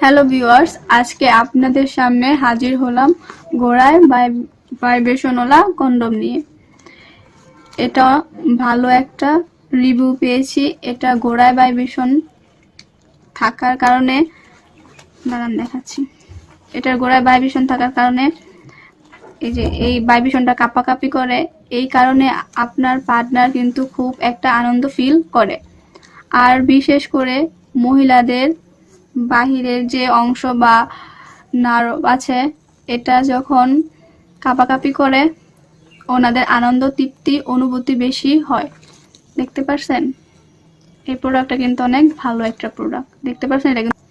Hello viewers আজকে আপনাদের সামনে হাজির হলাম গোড়ায় ভাইব্রেশনওয়ালা কন্ডম নিয়ে। এটা ভালো একটা রিভিউ পেয়েছি। এটা গোড়ায় ভাইব্রেশন থাকার কারণে দাঁড়ান দেখাচ্ছি। এটার গোড়ায় ভাইব্রেশন থাকার কারণে এই যে এই ভাইব্রেশনটা কাপাকাপি করে, এই কারণে আপনার পার্টনার কিন্তু খুব একটা আনন্দ ফিল করে। আর বিশেষ করে মহিলাদের বাহিরের যে অংশ বা নার্ভ আছে, এটা যখন কাপাকাপি করে, ওনাদের আনন্দ, তৃপ্তি, অনুভূতি বেশি হয়। দেখতে পারছেন? এই প্রোডাক্টটা কিন্তু অনেক ভালো একটা প্রোডাক্ট দেখতে পারছেন? এটা কিন্তু।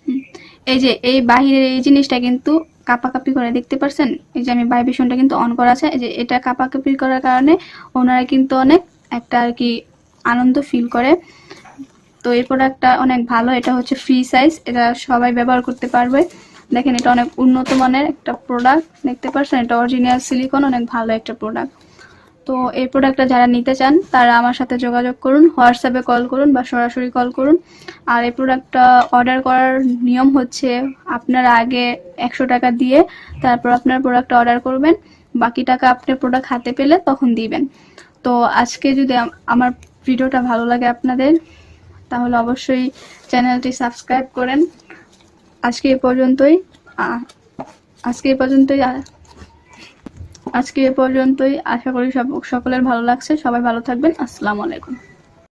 এই যে, এই বাহিরের এই জিনিসটা কিন্তু কাপাকাপি করে, দেখতে পারছেন? এই যে আমি ভাইব্রেশনটা কিন্তু অন করা আছে যে এটা কাপাকাপি করার কারণে ওনারা কিন্তু অনেক একটা আর কি আনন্দ ফিল করে। তো এই প্রোডাক্টটা অনেক ভালো, এটা হচ্ছে ফ্রি সাইজ এটা সবাই ব্যবহার করতে পারবে। দেখেন এটা অনেক উন্নত মানের একটা প্রোডাক্ট দেখতে পাচ্ছেন এটা অরিজিনাল সিলিকন অনেক ভালো একটা প্রোডাক্ট তো এই প্রোডাক্টটা যারা নিতে চান, তারা আমার সাথে যোগাযোগ করুন, হোয়াটসঅ্যাপে কল করুন বা সরাসরি কল করুন। আর এই প্রোডাক্টটা অর্ডার করার নিয়ম হচ্ছে, আপনারা আগে একশো টাকা দিয়ে তারপর আপনার প্রোডাক্টটা অর্ডার করবেন, বাকি টাকা আপনি প্রোডাক্ট হাতে পেলে তখন দিবেন। তো আজকে যদি আমার ভিডিওটা ভালো লাগে আপনাদের তাহলে অবশ্যই চ্যানেলটি সাবস্ক্রাইব করেন। আজকে এ পর্যন্তই। আজকে এ পর্যন্তই। আজকে এ পর্যন্তই। আশা করি সব, সকলের ভালো লাগছে। সবাই ভালো থাকবেন। আসসালামু আলাইকুম।